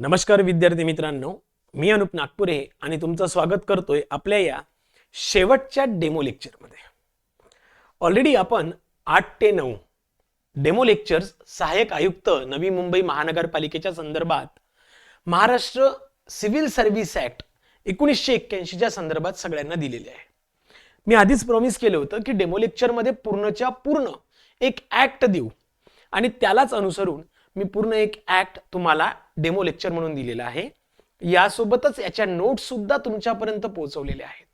नमस्कार विद्यार्थी मित्रांनो मी अनुप नागपुरे आणि तुमचं स्वागत करतोय आपल्या या शेवटच्या डेमो लेक्चरमध्ये ऑलरेडी आपण आठ ते नऊ डेमो लेक्चर्स सहाय्यक आयुक्त नवी मुंबई महानगरपालिकेच्या संदर्भात महाराष्ट्र सिव्हिल सर्व्हिस ऍक्ट एकोणीसशे एक्क्याऐंशीच्या संदर्भात सगळ्यांना दिलेले आहे. मी आधीच प्रॉमिस केलं होतं की डेमो लेक्चरमध्ये पूर्णच्या पूर्ण एक ऍक्ट देऊ आणि त्यालाच अनुसरून मी पूर्ण एक ऍक्ट तुम्हाला डेमो लेक्चर म्हणून दिलेला आहे. यासोबतच याच्या नोट्स सुद्धा तुमच्यापर्यंत पोहोचवलेल्या आहेत.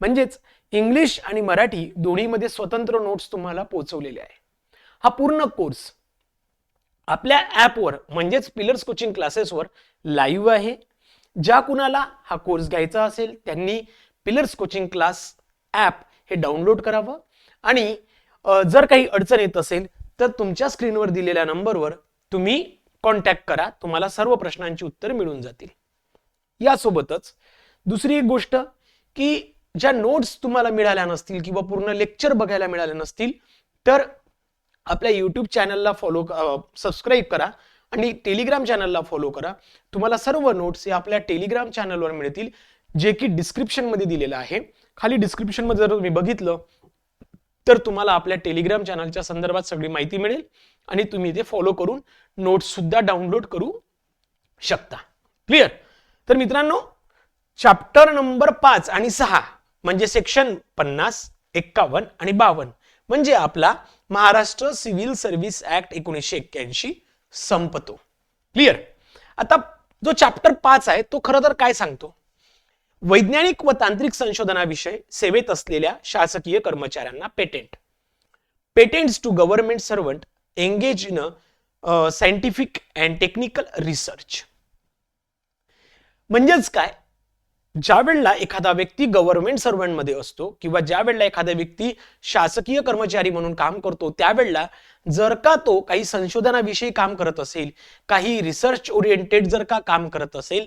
म्हणजेच इंग्लिश आणि मराठी दोन्हीमध्ये स्वतंत्र नोट्स तुम्हाला पोहोचवलेले आहे हा पूर्ण कोर्स आपल्या ॲपवर म्हणजेच पिलर्स कोचिंग क्लासेसवर लाईव्ह आहे. ज्या कुणाला हा कोर्स घ्यायचा असेल त्यांनी पिलर्स कोचिंग क्लास ॲप हे डाउनलोड करावं. आणि जर काही अडचण येत असेल तर तुमच्या स्क्रीनवर दिलेल्या नंबरवर तुम्ही कॉन्टॅक्ट करा तुम्हाला सर्व प्रश्नांची उत्तर मिळून जातील. यासोबतच दुसरी एक गोष्ट की ज्या नोट्स तुम्हाला मिळाल्या नसतील किंवा पूर्ण लेक्चर बघायला मिळाले नसतील तर आपल्या यूट्यूब चॅनलला फॉलो सबस्क्राईब करा आणि टेलिग्राम चॅनलला फॉलो करा. तुम्हाला सर्व नोट्स हे आपल्या टेलिग्राम चॅनलवर मिळतील जे की डिस्क्रिप्शनमध्ये दिलेलं आहे. खाली डिस्क्रिप्शनमध्ये जर तुम्ही बघितलं तर तुम्हाला आपल्या टेलिग्राम चॅनलच्या संदर्भात सगळी माहिती मिळेल आणि तुम्ही ते फॉलो करून नोट्स सुद्धा डाउनलोड करू शकता. क्लिअर तर मित्रांनो चॅप्टर नंबर पाच आणि सहा म्हणजे सेक्शन पन्नास एक्कावन्न आणि बावन्न म्हणजे आपला महाराष्ट्र सिव्हिल सर्व्हिस ऍक्ट एकोणीसशे एक्क्याऐंशी संपतो. क्लिअर आता जो चॅप्टर पाच आहे तो खरं तर काय सांगतो? वैज्ञानिक व तांत्रिक संशोधनाविषयी सेवेत असलेल्या शासकीय कर्मचाऱ्यांना patent. Patents to government servant engage in scientific and technical research. म्हणजेच काय? ज्या वेळेला एखादा व्यक्ती गव्हर्नमेंट सर्वंटमध्ये असतो किंवा ज्या वेळेला एखादा व्यक्ती शासकीय कर्मचारी म्हणून काम करतो त्यावेळेला जर का तो काही संशोधनाविषयी काम करत असेल काही रिसर्च ओरिएंटेड जर का काम करत असेल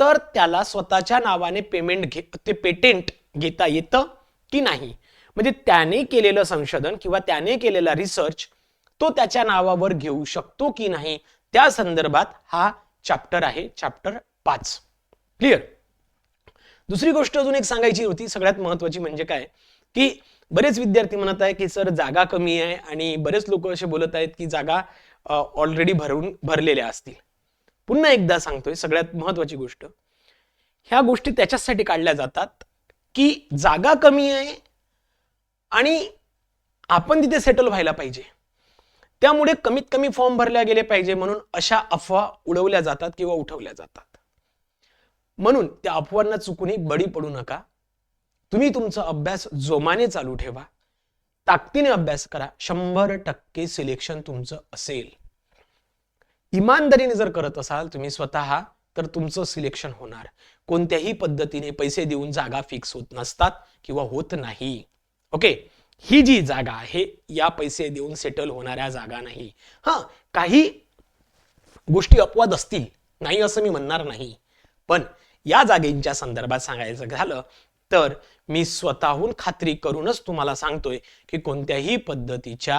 तर त्याला स्वतःच्या नावाने पेमेंट घे ते पेटेंट घेता येतं की नाही? म्हणजे त्याने केलेलं संशोधन किंवा त्याने केलेला रिसर्च तो त्याच्या नावावर घेऊ शकतो की नाही? त्या संदर्भात हा चॅप्टर आहे चॅप्टर पाच. क्लिअर दुसरी गोष्ट अजून एक सांगायची होती सगळ्यात महत्वाची म्हणजे काय? की बरेच विद्यार्थी म्हणत आहे की सर जागा कमी आहे आणि बरेच लोक असे बोलत आहेत की जागा ऑलरेडी भरून भरलेल्या असतील. पुन्हा एकदा सांगतोय सगळ्यात महत्वाची गोष्ट. ह्या गोष्टी त्याच्यासाठी काढल्या जातात की जागा कमी आहे आणि आपण तिथे सेटल व्हायला पाहिजे. त्यामुळे कमीत कमी फॉर्म भरल्या गेले पाहिजे म्हणून अशा अफवा उडवल्या जातात किंवा उठवल्या जातात. म्हणून त्या अफवांना चुकूनही बळी पडू नका. तुम्ही तुमचा अभ्यास जोमाने चालू ठेवा. ताकदीने अभ्यास करा. शंभर टक्के सिलेक्शन तुमचं असेल. इमानदारीने जर करत असाल तुम्ही स्वतः तर तुमचं सिलेक्शन होणार. कोणत्याही पद्धतीने पैसे देऊन जागा फिक्स होत नसतात किंवा होत नाही. ओके ही जी जागा आहे या पैसे देऊन सेटल होणाऱ्या जागा नाही. हा काही गोष्टी अपवाद असतील. नाही असं मी म्हणणार नाही. पण या जागेंच्या संदर्भात सांगायचं झालं तर मी स्वतःहून खात्री करूनच तुम्हाला सांगतोय की कोणत्याही पद्धतीच्या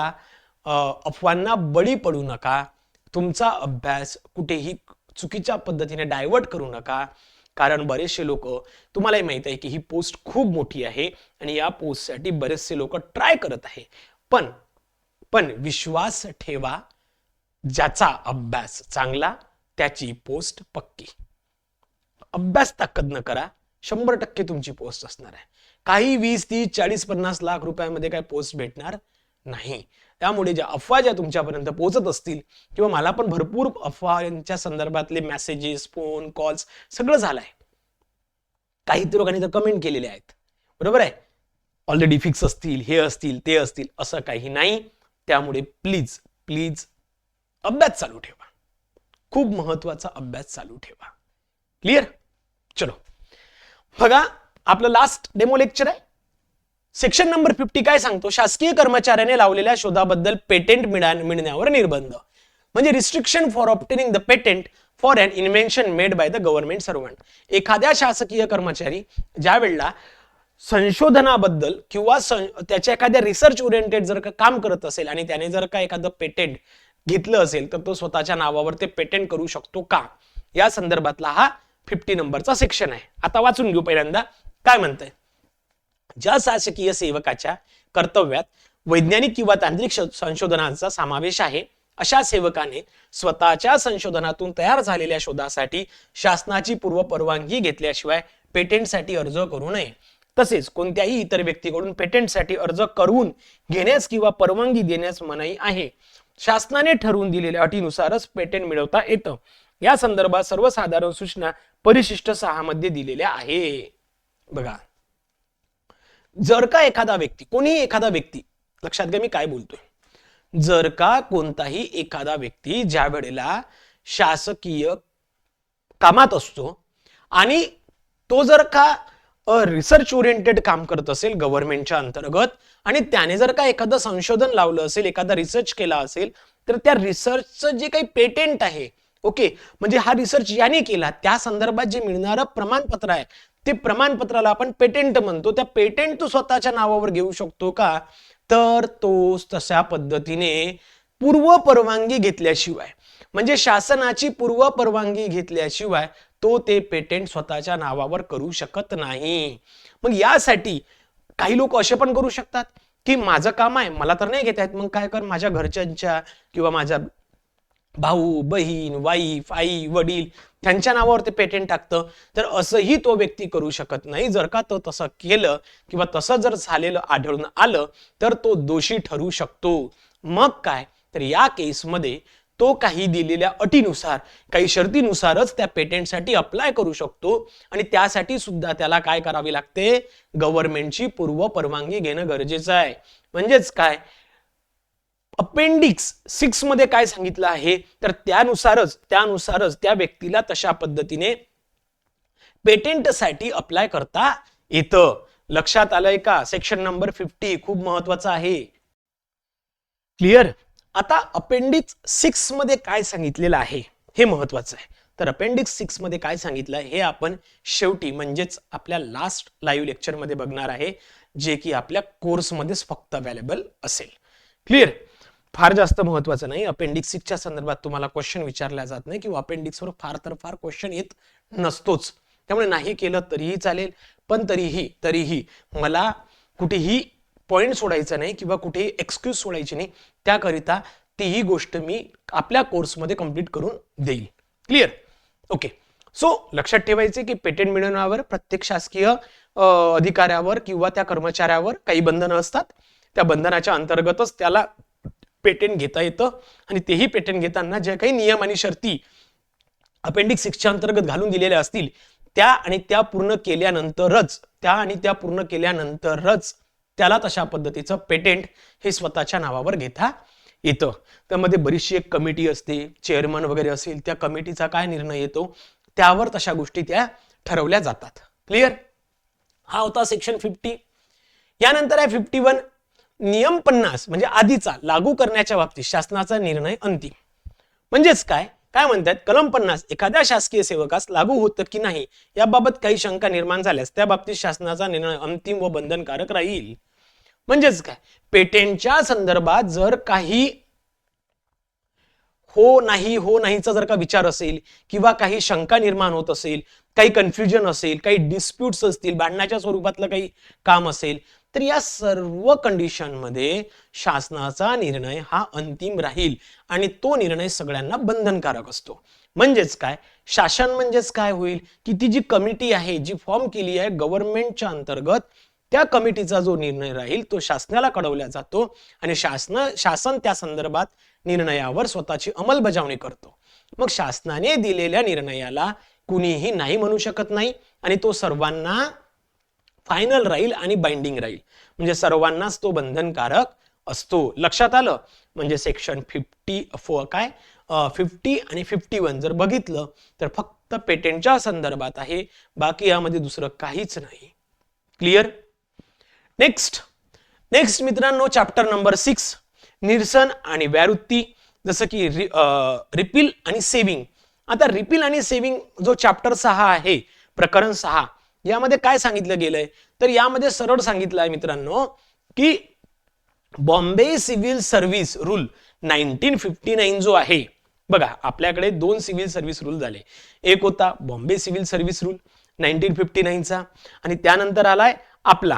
अफवांना बळी पडू नका. तुमचा अभ्यास कुठेही चुकीच्या पद्धतीने डायव्हर्ट करू नका. कारण बरेचसे लोक तुम्हालाही माहीत आहे की ही पोस्ट खूप मोठी आहे आणि या पोस्टसाठी बरेचसे लोक ट्राय करत आहे. पण पण विश्वास ठेवा ज्याचा अभ्यास चांगला त्याची पोस्ट पक्की. अभ्यास ताकद न करा शंभर टक्के तुमची पोस्ट असणार आहे. काही वीस तीस चाळीस पन्नास लाख रुपयामध्ये काय पोस्ट भेटणार नाही. त्यामुळे ज्या अफवा ज्या तुमच्यापर्यंत पोहोचत असतील किंवा मला पण भरपूर अफवांच्या संदर्भातले मेसेजेस फोन कॉल्स सगळं झालंय. काही लोकांनी तर कमेंट केलेले आहेत. बरोबर आहे? ऑलरेडी फिक्स असतील हे असतील ते असतील असं काही नाही. त्यामुळे प्लीज प्लीज अभ्यास चालू ठेवा. खूप महत्त्वाचा अभ्यास चालू ठेवा. क्लिअर चलो. बघा आपलं लास्ट डेमो लेक्चर आहे. सेक्शन नंबर फिफ्टी काय सांगतो? शासकीय कर्मचाऱ्याने लावलेल्या शोधाबद्दल पेटेंट मिळण्यावर निर्बंध. म्हणजे restriction for obtaining the patent for an invention made by the government servant एखाद्या शासकीय कर्मचारी ज्या वेळेला संशोधनाबद्दल किंवा सं- त्याच्या एखाद्या रिसर्च ओरिएंटेड जर का काम करत असेल आणि त्याने जर का एखादं पेटेंट घेतलं असेल तर तो स्वतःच्या नावावर ते पेटेंट करू शकतो का? या संदर्भातला हा फिफ्टी नंबरचा सेक्शन आहे. आता वाचून घेऊ पहिल्यांदा. काय म्हणतंय? ज्या शासकीय सेवकाच्या कर्तव्यात वैज्ञानिक किंवा तांत्रिक संशोधनांचा समावेश आहे अशा सेवकाने स्वतःच्या संशोधनातून तयार झालेल्या शोधासाठी शासनाची पूर्व परवानगी घेतल्याशिवाय पेटेंटसाठी अर्ज करू नये. तसेच कोणत्याही इतर व्यक्तीकडून पेटेंटसाठी अर्ज करून घेण्यास किंवा परवानगी देण्यास मनाई आहे. शासनाने ठरवून दिलेल्या अटीनुसारच पेटेंट मिळवता येतं. या संदर्भात सर्वसाधारण सूचना परिशिष्ट सहा मध्ये दिलेल्या आहे. बघा. जर का एखादा व्यक्ती कोणीही एखादा व्यक्ती लक्षात घ्या मी काय बोलतोय. जर का कोणताही एखादा व्यक्ती ज्या वेळेला शासकीय कामात असतो आणि तो जर का रिसर्च ओरिएंटेड काम करत असेल गव्हर्नमेंटच्या अंतर्गत आणि त्याने जर का एखादं संशोधन लावलं असेल एखादा रिसर्च केला असेल तर त्या रिसर्चचं जे काही पेटेंट आहे ओके म्हणजे हा रिसर्च याने केला त्या संदर्भात जे मिळणारं प्रमाणपत्र आहे ते प्रमाणपत्राला आपण पेटेंट म्हणतो. त्या पेटेंट तू स्वतःच्या नावावर घेऊ शकतो का? तर तो तशा पद्धतीने पूर्व परवानगी घेतल्याशिवाय. म्हणजे शासनाची पूर्व परवानगी घेतल्याशिवाय तो ते पेटेंट स्वतःच्या नावावर करू शकत नाही. मग यासाठी काही लोक असे पण करू शकतात की माझं काम आहे मला तर नाही घेता येत मग काय कर? माझ्या घरच्यांच्या किंवा माझ्या भाऊ बहीण वाईफ आई वडील त्यांच्या नावावर पेटेंट टाकतं. तर असंही तो व्यक्ती करू शकत नाही. जर का तो तसं केलं किंवा तसं जर झालेलं आढळून आलं तर तो दोषी ठरू शकतो. मग काय? तर या केसमध्ये तो काही दिलेल्या अटीनुसार काही शर्तीनुसारच त्या पेटेंटसाठी अप्लाय करू शकतो आणि त्यासाठी सुद्धा त्याला काय करावे लागते? गव्हर्नमेंटची पूर्व परवानगी घेणं गरजेचं आहे. म्हणजेच काय? अपेंडिक्स सिक्समध्ये काय सांगितलं आहे? तर त्यानुसारच त्यानुसारच त्या व्यक्तीला तशा पद्धतीने पेटेंटसाठी अप्लाय करता येतं. लक्षात आलंय का? सेक्शन नंबर फिफ्टी खूप महत्त्वाचा आहे. क्लिअर आता अपेंडिक्स सिक्समध्ये काय सांगितलेलं आहे? हे महत्वाचं आहे. तर अपेंडिक्स सिक्समध्ये काय सांगितलं हे आपण शेवटी म्हणजेच आपल्या लास्ट लाईव्ह लेक्चरमध्ये बघणार आहे जे की आपल्या कोर्समध्येच फक्त अवेलेबल असेल. क्लिअर फार जास्त महत्वाचं नाही. अपेंडिक्स सिक्सच्या संदर्भात तुम्हाला क्वेश्चन विचारला जात नाही किंवा अपेंडिक्सवर फार तर फार क्वेश्चन येत नसतोच. त्यामुळे नाही केलं तरीही चालेल. पण तरीही तरीही मला कुठेही पॉईंट सोडायचा नाही किंवा कुठेही एक्सक्यूज सोडायची नाही. त्याकरिता तीही गोष्ट मी आपल्या कोर्समध्ये कंप्लीट करून देईल. क्लिअर ओके सो लक्षात ठेवायचे की पेटेंट मिळवण्यावर प्रत्येक शासकीय अधिकाऱ्यावर किंवा त्या कर्मचाऱ्यावर काही बंधनं असतात. त्या बंधनाच्या अंतर्गतच त्याला पेटेंट घेता येतं आणि तेही पेटेंट घेताना ज्या काही नियम आणि शर्ती अपेंडिक्स सिक्सच्या अंतर्गत घालून दिलेल्या असतील त्या आणि त्या पूर्ण केल्यानंतरच त्या आणि त्या पूर्ण केल्यानंतरच त्याला तशा पद्धतीचं पेटेंट हे स्वतःच्या नावावर घेता येतं. त्यामध्ये बरीचशी एक कमिटी असते चेअरमन वगैरे असेल त्या कमिटीचा काय निर्णय येतो त्यावर तशा गोष्टी त्या ठरवल्या जातात. क्लिअर हा होता सेक्शन फिफ्टी यानंतर आहे फिफ्टी वन नियम पन्नास म्हणजे आधीचा लागू करण्याच्या बाबतीत शासनाचा निर्णय अंतिम. म्हणजेच काय? काय म्हणतात? कलम पन्नास एखाद्या शासकीय सेवकास लागू होतं की नाही? याबाबत काही शंका निर्माण झाल्यास त्या बाबतीत शासनाचा निर्णय अंतिम व बंधनकारक राहील. म्हणजेच काय? पेटेंटच्या संदर्भात जर काही हो नाही हो नाहीचा जर का विचार असेल किंवा काही शंका निर्माण होत असेल काही कन्फ्युजन असेल काही डिस्प्यूट्स असतील भांडणाच्या स्वरूपातलं काही काम असेल तर या सर्व कंडिशनमध्ये शासनाचा निर्णय हा अंतिम राहील आणि तो निर्णय सगळ्यांना बंधनकारक असतो. म्हणजेच काय? शासन म्हणजेच काय होईल? की ती जी कमिटी आहे जी फॉर्म केली आहे गव्हर्नमेंटच्या अंतर्गत त्या कमिटीचा जो निर्णय राहील तो शासनाला कळवला जातो आणि शासन शासन त्या संदर्भात निर्णयावर स्वतःची अंमलबजावणी करतो. मग शासनाने दिलेल्या निर्णयाला कुणीही नाही म्हणू शकत नाही आणि तो सर्वांना फायनल राहील आणि बाइंडिंग राहील. म्हणजे सर्वांनाच तो बंधनकारक असतो. लक्षात आलं? म्हणजे सेक्शन फिफ्टी काय? फिफ्टी आणि फिफ्टी वन जर बघितलं तर फक्त पेटेंटच्या संदर्भात आहे. बाकी यामध्ये दुसरं काहीच नाही. क्लिअर नेक्स्ट नेक्स्ट मित्रांनो चॅप्टर नंबर सिक्स निरसन आणि व्यावृत्ती जसं की रिपील आणि सेविंग. आता रिपील आणि सेविंग जो चॅप्टर सहा आहे प्रकरण सहा यामध्ये काय सांगितलं गेलंय? तर यामध्ये सरळ सांगितलं आहे मित्रांनो की Bombay civil service rule nineteen fifty nine जो आहे बघा आपल्याकडे दोन सिव्हिल सर्व्हिस रूल झाले. एक होता Bombay civil service rule nineteen fifty नाईनचा आणि त्यानंतर आलाय आपला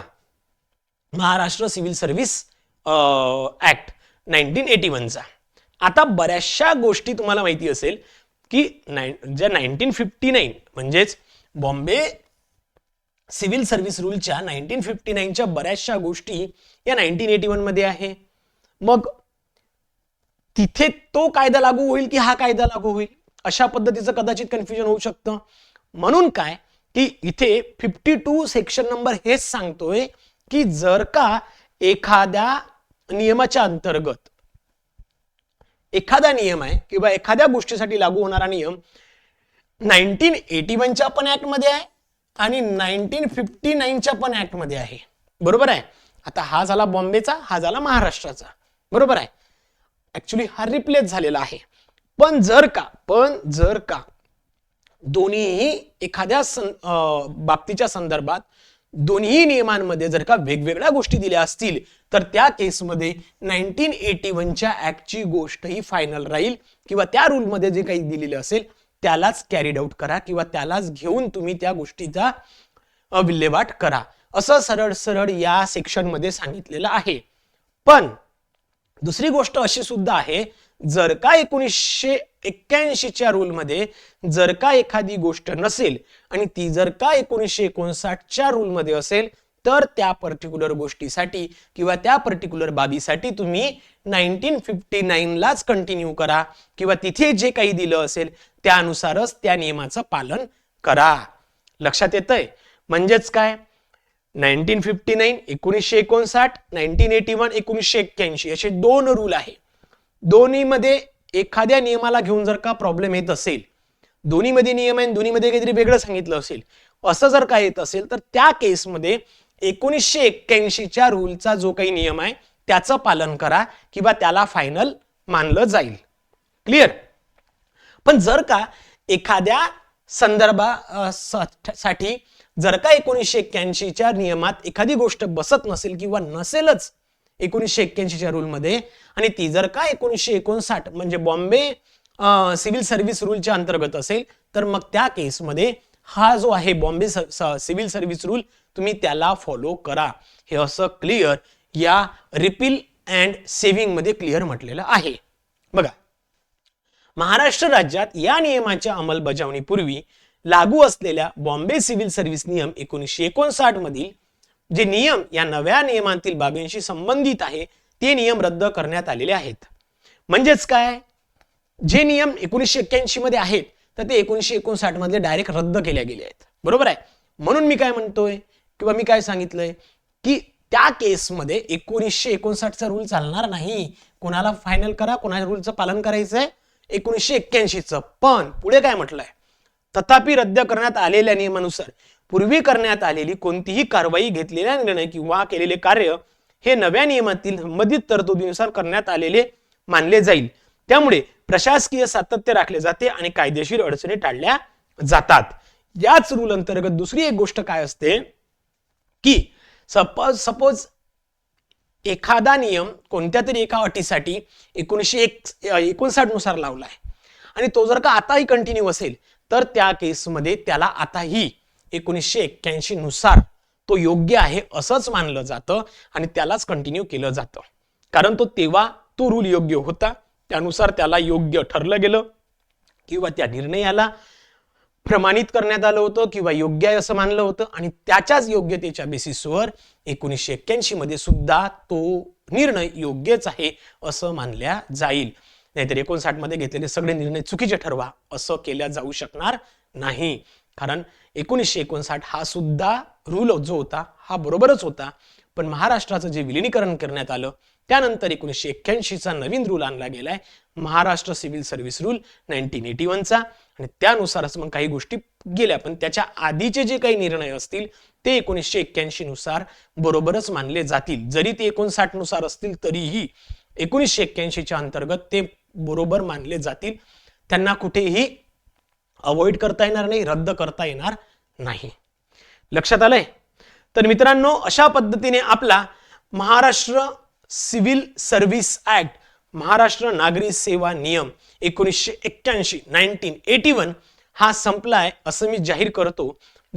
Maharashtra civil service act nineteen eighty वनचा आता बऱ्याचशा गोष्टी तुम्हाला माहिती असेल की नाईन ज्या नाईन्टीन फिफ्टी नाईन म्हणजेच बॉम्बे सिव्हिल सर्व्हिस रूलच्या नाईन्टीन फिफ्टी नाईनच्या बऱ्याचशा गोष्टी या नाईन्टीन एटी वनमध्ये आहे. मग तिथे तो कायदा लागू होईल की हा कायदा लागू होईल? अशा पद्धतीचं कदाचित कन्फ्युजन होऊ शकतं. म्हणून काय? की इथे फिफ्टी टू सेक्शन नंबर हेच सांगतोय की जर का एखाद्या नियमाच्या अंतर्गत एखादा नियम आहे किंवा एखाद्या गोष्टीसाठी लागू होणारा नियम नाईन्टीन एटी वनच्या पण ऍक्टमध्ये आहे आणि नाईन्टीन फिफ्टी नाईनच्या पण ऍक्टमध्ये आहे. बरोबर आहे? आता हा झाला बॉम्बेचा हा झाला महाराष्ट्राचा. बरोबर आहे? ऍक्च्युली हा रिप्लेस झालेला आहे. पण जर का पण जर का दोन्हीही एखाद्या सं बाबतीच्या संदर्भात दोन्ही नियमांमध्ये जर का वेगवेगळ्या गोष्टी दिल्या असतील तर त्या केसमध्ये नाईन्टीन एटी वनच्या ऍक्टची गोष्ट ही फायनल राहील. किंवा त्या रूलमध्ये जे काही दिलेलं असेल त्यालाच कॅरीड आउट करा किंवा त्यालाच घेऊन तुम्ही त्या गोष्टीचा विल्हेवाट करा. असं सरळ सरळ या सेक्शनमध्ये सांगितलेलं आहे. पण दुसरी गोष्ट अशी सुद्धा आहे जर का एकोणीसशे एक्क्याऐंशीच्या रूलमध्ये जर का एखादी गोष्ट नसेल आणि ती जर का एकोणीसशे एकोणसाठच्या रूलमध्ये असेल तर त्या पर्टिक्युलर गोष्टीसाठी किंवा त्या पर्टिक्युलर बाबीसाठी तुम्ही नाईन्टीन फिफ्टी नाईनलाच कंटिन्यू करा किंवा तिथे जे काही दिलं असेल त्यानुसारच त्या नियमाचं पालन करा. लक्षात येतंय? म्हणजेच काय? नाईन्टीन फिफ्टी नाईन एकोणीसशे एकोणसाठ नाईन्टीन एटी वन एकोणीसशे एक्क्याऐंशी असे दोन रूल आहे. दोन्हीमध्ये एखाद्या नियमाला घेऊन जर का प्रॉब्लेम येत असेल दोन्हीमध्ये नियम आहे दोन्हीमध्ये काहीतरी वेगळं सांगितलं असेल असं जर का येत असेल तर त्या केसमध्ये एकोणीसशे एक्क्याऐंशीच्या रूलचा जो काही नियम आहे त्याचं पालन करा किंवा त्याला फायनल मानलं जाईल. क्लिअर पण जर का एखाद्या संदर्भा साठी जर का एकोणीसशे एक्क्याऐंशीच्या नियमात एखादी गोष्ट बसत नसेल किंवा नसेलच एकोणीसशे एक्क्याऐंशीच्या रूलमध्ये आणि ती जर का एकोणीसशे एकोणसाठ म्हणजे बॉम्बे सिव्हिल सर्व्हिस रूलच्या अंतर्गत असेल तर मग त्या केसमध्ये हा जो आहे बॉम्बे सिव्हिल सर्व्हिस रूल तुम्ही त्याला फॉलो करा. हे असं क्लिअर या रिपील अँड सेव्हिंगमध्ये क्लिअर म्हटलेलं आहे. बघा. महाराष्ट्र राज्यात या नियमाच्या अंमलबजावणीपूर्वी लागू असलेल्या बॉम्बे सिव्हिल सर्व्हिस नियम एकोणीसशे एकोणसाठ मधील जे नियम या नव्या नियमांतील बाबींशी संबंधित आहे ते नियम रद्द करण्यात आलेले आहेत. म्हणजेच काय? जे नियम एकोणीसशे एक्क्याऐंशी मध्ये आहेत तर ते एकोणीसशे एकोणसाठमध्ये डायरेक्ट रद्द केल्या गेले आहेत. बरोबर आहे? म्हणून मी काय म्हणतोय किंवा मी काय सांगितलंय की त्या केसमध्ये एकोणीसशे एकोणसाठचा रूल चालणार नाही. कोणाला फायनल करा कोणाच्या रूलचं पालन करायचंय? एकोणीसशे एक्क्याऐंशीचं. पण पुढे काय म्हटलंय? तथापि रद्द करण्यात आलेल्या नियमानुसार पूर्वी करण्यात आलेली कोणतीही कारवाई घेतलेला निर्णय किंवा केलेले कार्य हे नव्या नियमातील संबंधित तरतुदीनुसार करण्यात आलेले मानले जाईल. त्यामुळे प्रशासकीय सातत्य राखले जाते आणि कायदेशीर अडचणी टाळल्या जातात. याच रूल अंतर्गत दुसरी एक गोष्ट काय असते की सपोज सपोज एखादा नियम कोणत्या तरी एका अटीसाठी एकोणीसशे एक एकोणसाठनुसार लावला आहे. आणि तो जर का आताही कंटिन्यू असेल तर त्या केसमध्ये त्याला आताही एकोणीसशे एक्क्याऐंशी नुसार तो योग्य आहे असंच मानलं जातं आणि त्यालाच कंटिन्यू केलं जातं. कारण तो तेव्हा तो रूल योग्य होता. त्यानुसार त्याला योग्य ठरलं गेलं किंवा त्या निर्णयाला प्रमाणित करण्यात आलं होतं किंवा योग्य आहे असं मानलं होतं आणि त्याच्याच योग्यतेच्या बेसिसवर एकोणीसशे एक्क्याऐंशी मध्ये सुद्धा तो निर्णय योग्यच आहे असं मानल्या जाईल. नाहीतर एकोणसाठमध्ये घेतलेले सगळे निर्णय चुकीचे ठरवा असं केल्या जाऊ शकणार नाही. कारण एकोणीसशे एकोणसाठ हा सुद्धा रूल जो होता हा बरोबरच होता. पण महाराष्ट्राचं जे विलिनीकरण करण्यात आलं त्यानंतर एकोणीसशे एक्क्याऐंशीचा नवीन रूल आणला गेलाय. Maharashtra civil service rule nineteen eighty वनचा आणि त्यानुसारच मग काही गोष्टी गेल्या पण त्याच्या आधीचे जे काही निर्णय असतील ते एकोणीसशे एक्क्याऐंशी नुसार बरोबरच मानले जातील. जरी ते एकोणसाठनुसार असतील तरीही एकोणीसशे एक्क्याऐंशीच्या अंतर्गत ते बरोबर मानले जातील. त्यांना कुठेही अवॉइड करता येणार नाही रद्द करता येणार नाही. लक्षात आलंय? तर मित्रांनो अशा पद्धतीने आपला Maharashtra civil service act Maharashtra नागरी सेवा नियम एकोणीसशे एक्क्याऐंशी नाईन्टीन एटी वन हा संपलाय असं मी जाहीर करतो.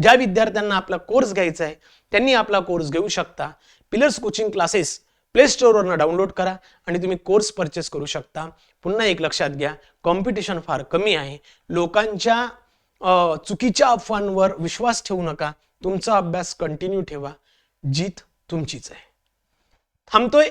ज्या विद्यार्थ्यांना आपला कोर्स घ्यायचा आहे त्यांनी आपला कोर्स घेऊ शकता. पिलर्स कोचिंग क्लासेस प्ले स्टोअरवरनं डाउनलोड करा आणि तुम्ही कोर्स परचेस करू शकता. पुन्हा एक लक्षात घ्या कॉम्पिटिशन फार कमी आहे. लोकांच्या चुकीच्या अफवांवर विश्वास ठेवू नका. तुमचा अभ्यास कंटिन्यू ठेवा. जीत तुमचीच आहे. थांबतोय?